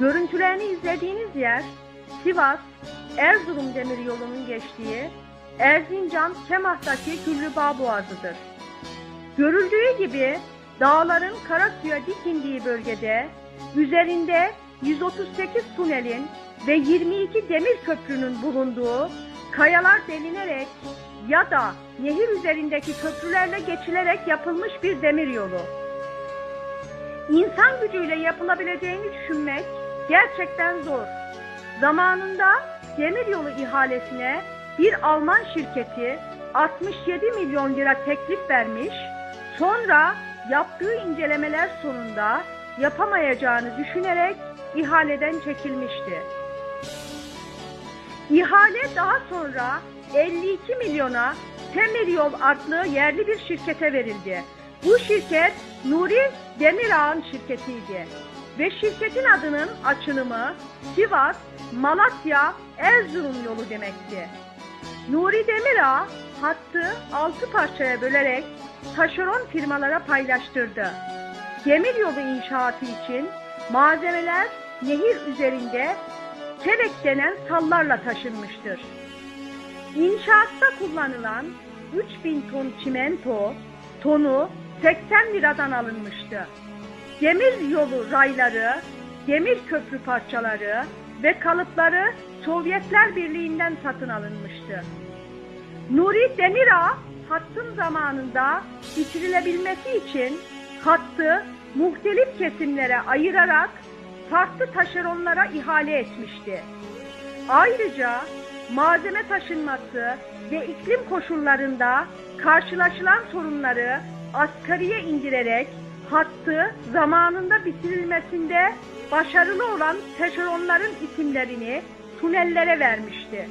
Görüntülerini izlediğiniz yer Sivas, Erzurum demiryolunun geçtiği Erzincan Kemah'taki Güllübağ Boğazı'dır. Görüldüğü gibi dağların Karasu'ya dik indiği bölgede üzerinde 138 tünelin ve 22 demir köprünün bulunduğu kayalar delinerek ya da nehir üzerindeki köprülerle geçilerek yapılmış bir demir yolu. İnsan gücüyle yapılabileceğini düşünmek gerçekten zor. Zamanında demiryolu ihalesine bir Alman şirketi 67 milyon lira teklif vermiş, sonra yaptığı incelemeler sonunda yapamayacağını düşünerek ihaleden çekilmişti. İhale daha sonra 52 milyona Demiryol adlı yerli bir şirkete verildi. Bu şirket Nuri Demirağ'ın şirketiydi ve şirketin adının açılımı Sivas, Malatya, Erzurum yolu demekti. Nuri Demirağ hattı 6 parçaya bölerek taşeron firmalara paylaştırdı. Demiryolu inşaatı için malzemeler nehir üzerinde Çevek denen sallarla taşınmıştır. İnşaatta kullanılan 3000 ton çimento tonu 80 liradan alınmıştı. Demir yolu rayları, demir köprü parçaları ve kalıpları Sovyetler Birliği'nden satın alınmıştı. Nuri Demirağ hattın zamanında bitirilebilmesi için hattı muhtelif kesimlere ayırarak farklı taşeronlara ihale etmişti. Ayrıca malzeme taşınması ve iklim koşullarında karşılaşılan sorunları asgariye indirerek hattı zamanında bitirilmesinde başarılı olan taşeronların isimlerini tünellere vermişti.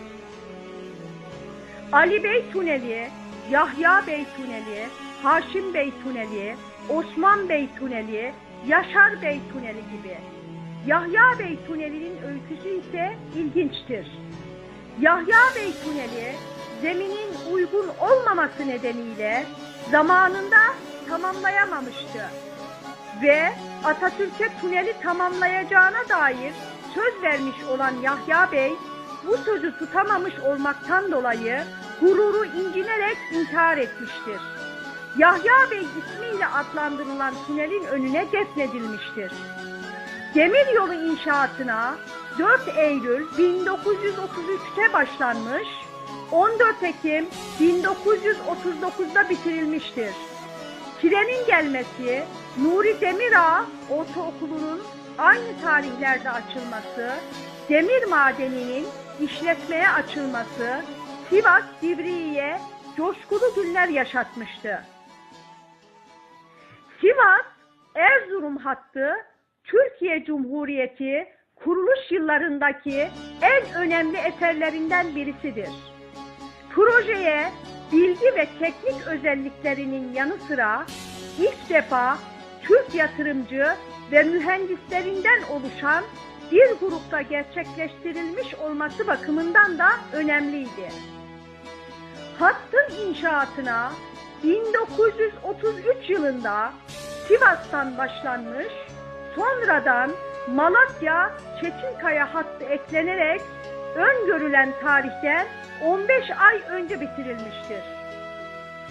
Ali Bey Tüneli, Yahya Bey Tüneli, Haşim Bey Tüneli, Osman Bey Tüneli, Yaşar Bey Tüneli gibi. Yahya Bey Tüneli'nin öyküsü ise ilginçtir. Yahya Bey Tüneli zeminin uygun olmaması nedeniyle zamanında tamamlayamamıştı. Ve Atatürk'e tüneli tamamlayacağına dair söz vermiş olan Yahya Bey bu sözü tutamamış olmaktan dolayı gururu incinerek intihar etmiştir. Yahya Bey ismiyle adlandırılan tünelin önüne defnedilmiştir. Demiryolu inşaatına 4 Eylül 1933'te başlanmış, 14 Ekim 1939'da bitirilmiştir. Trenin gelmesi, Nuri Demirağ Ortaokulu'nun aynı tarihlerde açılması, demir madeninin işletmeye açılması, Sivas Divriği'ye coşkulu günler yaşatmıştı. Sivas, Erzurum hattı Türkiye Cumhuriyeti kuruluş yıllarındaki en önemli eserlerinden birisidir. Projeye bilgi ve teknik özelliklerinin yanı sıra ilk defa Türk yatırımcı ve mühendislerinden oluşan bir grupta gerçekleştirilmiş olması bakımından da önemliydi. Hattın inşaatına 1933 yılında Sivas'tan başlanmış, sonradan Malatya Çetinkaya hattı eklenerek öngörülen tarihten 15 ay önce bitirilmiştir.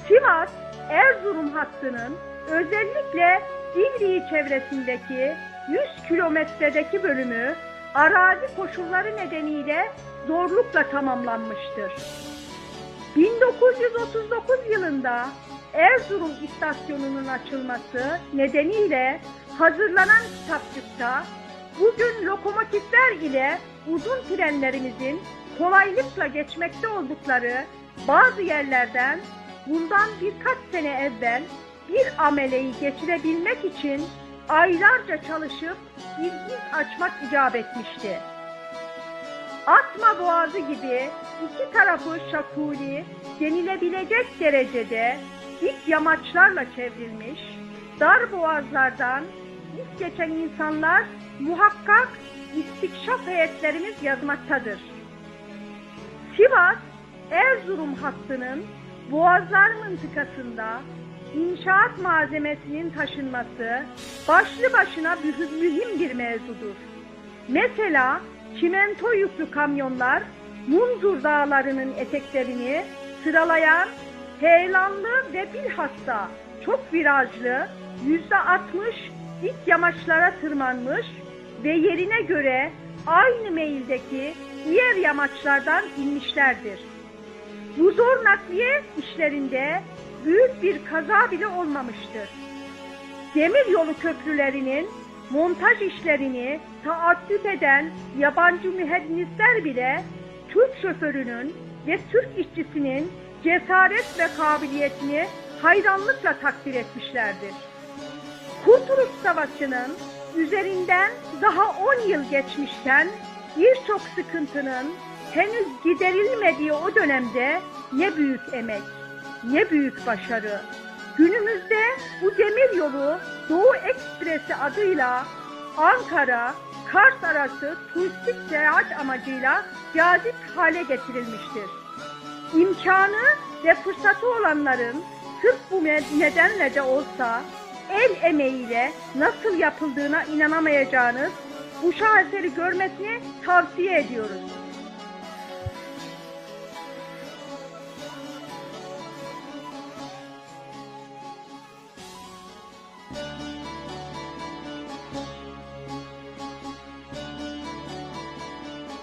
Sivas Erzurum hattının özellikle Divriği çevresindeki 100 kilometredeki bölümü arazi koşulları nedeniyle zorlukla tamamlanmıştır. 1939 yılında Erzurum istasyonunun açılması nedeniyle hazırlanan kitapçıkta bugün lokomotifler ile uzun trenlerimizin kolaylıkla geçmekte oldukları bazı yerlerden bundan birkaç sene evvel bir ameleyi geçirebilmek için aylarca çalışıp iz açmak icap etmişti. Atma Boğazı gibi iki tarafı şakuli denilebilecek derecede dik yamaçlarla çevrilmiş, dar boğazlardan ilk geçen insanlar muhakkak istikşaf heyetlerimiz yazmaktadır. Sivas, Erzurum hattının Boğazlar mıntıkasında inşaat malzemesinin taşınması başlı başına mühim bir mevzudur. Mesela çimento yüklü kamyonlar Munzur dağlarının eteklerini sıralayan heyelanlı ve bilhassa çok virajlı yüzde altmış dik yamaçlara tırmanmış ve yerine göre aynı meyildeki diğer yamaçlardan inmişlerdir. Bu zor nakliye işlerinde büyük bir kaza bile olmamıştır. Demir yolu köprülerinin montaj işlerini taaddüt eden yabancı mühendisler bile Türk şoförünün ve Türk işçisinin cesaret ve kabiliyetini hayranlıkla takdir etmişlerdir. Kurtuluş Savaşı'nın üzerinden daha 10 yıl geçmişken birçok sıkıntının henüz giderilmediği o dönemde ne büyük emek, ne büyük başarı. Günümüzde bu demir yolu Doğu Ekspresi adıyla Ankara, Kars arası turistik seyahat amacıyla cazip hale getirilmiştir. İmkanı ve fırsatı olanların sırf bu nedenle de olsa el emeğiyle nasıl yapıldığına inanamayacağınız bu şaheseri görmesini tavsiye ediyoruz.